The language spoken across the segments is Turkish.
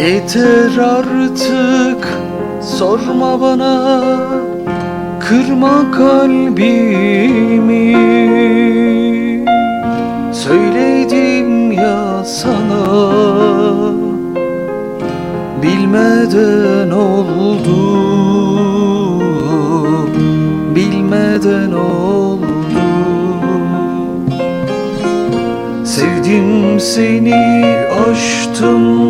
Yeter artık sorma bana. Kırma kalbimi. Söyledim ya sana. Bilmeden oldu. Bilmeden oldu. Sevdim seni aştım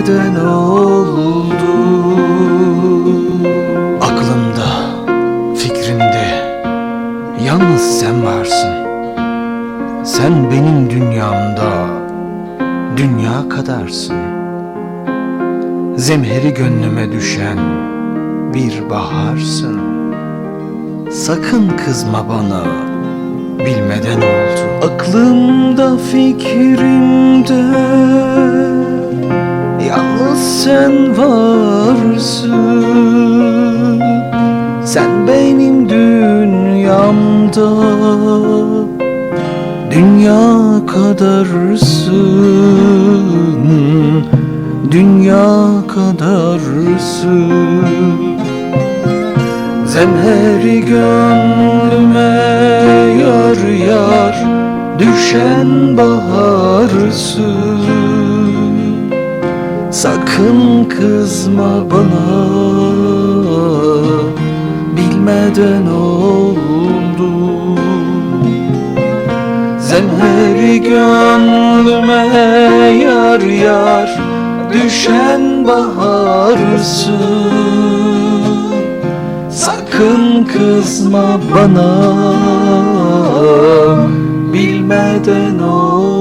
Bilmeden oldu? Aklımda, fikrimde Yalnız sen varsın. Sen benim dünyamda Dünya kadarsın. Zemheri gönlüme düşen Bir baharsın. Sakın kızma bana bilmeden oldu. Aklımda fikrimde sen varsın. Sen benim dünyamda Dünya kadarsın. Dünya kadarsın. Zemheri gönlüme yar yar Düşen baharsın Sakın kızma bana. Bilmeden oldu. Zemheri gönlüme yar yar Düşen baharsın. Sakın kızma bana. Bilmeden ol